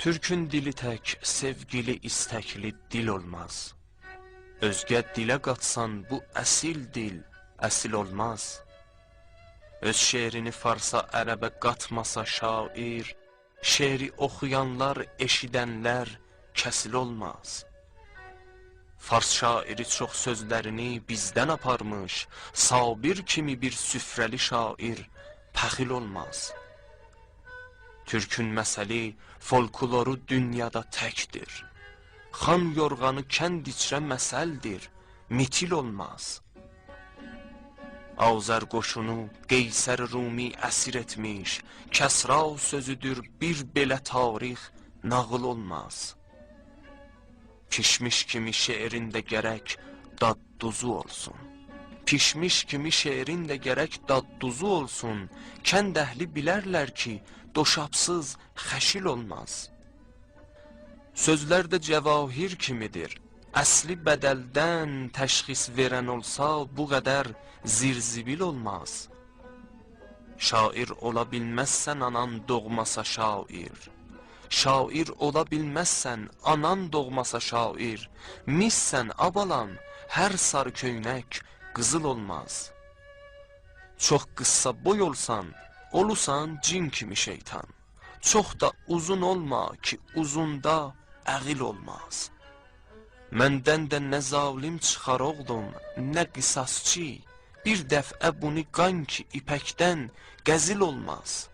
Türkün dili tək sevgili istəkli dil olmaz. Özgə dilə qatsan bu əsil dil əsil olmaz. Öz şeirini farsa ərəbə qatmasa şair, şeiri oxuyanlar, eşidənlər kəsil olmaz. Fars şairi çox sözlərini bizdən aparmış, Sabir kimi bir süfrəli şair pəxil olmaz. Türkün məsəli, folkloru dünyada təkdir. Xan yorğanı kənd içrə məsəldir, mitil olmaz. Azər qoşunu Qeysər Rumi əsir etmiş, Kəsra sözüdür bir belə tarix nağıl olmaz. Pişmiş kimi şeirində gərək dad duzu olsun. Pişmiş kimi şeirində gərək dad duzu olsun. Kənd əhli bilərlər ki, doşabsız xəşil olmaz. Sözlər də cəvahir kimidir. Əsli bədəldən təşxis verən olsa bu qədər zirzibil olmaz. Şair ola bilməzsən anan doğmasa şair. Şair ola bilməzsən anan doğmasa şair. Missən abalan hər sarı köynək qızıl olmaz. Çox qıssa boy olsan, olusan cin kimi şeytan. Çox da uzun olma ki uzunda əğil olmaz. Məndən də nə zalim çıxar oğlum, nə qisasçı, bir dəfə bunu qan ki ipəkdən qəzil olmaz.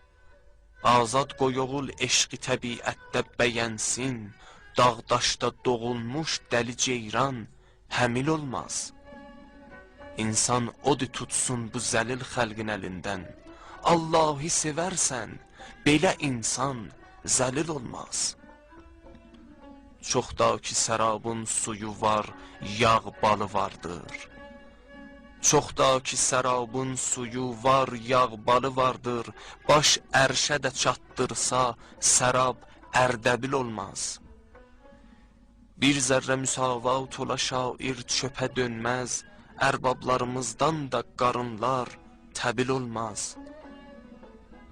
Azad qoyuğul eşqi təbiətdə bəyənsin, dağdaşda doğulmuş dəli ceyran həmil olmaz. İnsan odi tutsun bu zəlil xəlqin əlindən, Allahı sevərsən, belə insan zəlil olmaz. Çox da ki sərabın suyu var, yağ balı vardır. Çox da ki sərabın suyu var, yağ balı vardır. Baş ərşə də çatdırsa, sərab ərdəbil olmaz. Bir zərrə müsavat ola şair çöpə dönməz, ərbablarımızdan da qarınlar təbil olmaz.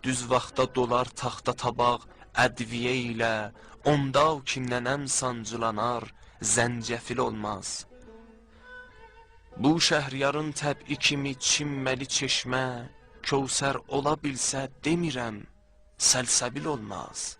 Düz vaxtda dolar taxta tabaq ədviyə ilə, onda ki nənəm sancılanar, zəncəfil olmaz. Bu şəhriyarın təb'i kimi çimməli çeşmə, Kövsər ola bilsə demirəm, səlsəbil olmaz.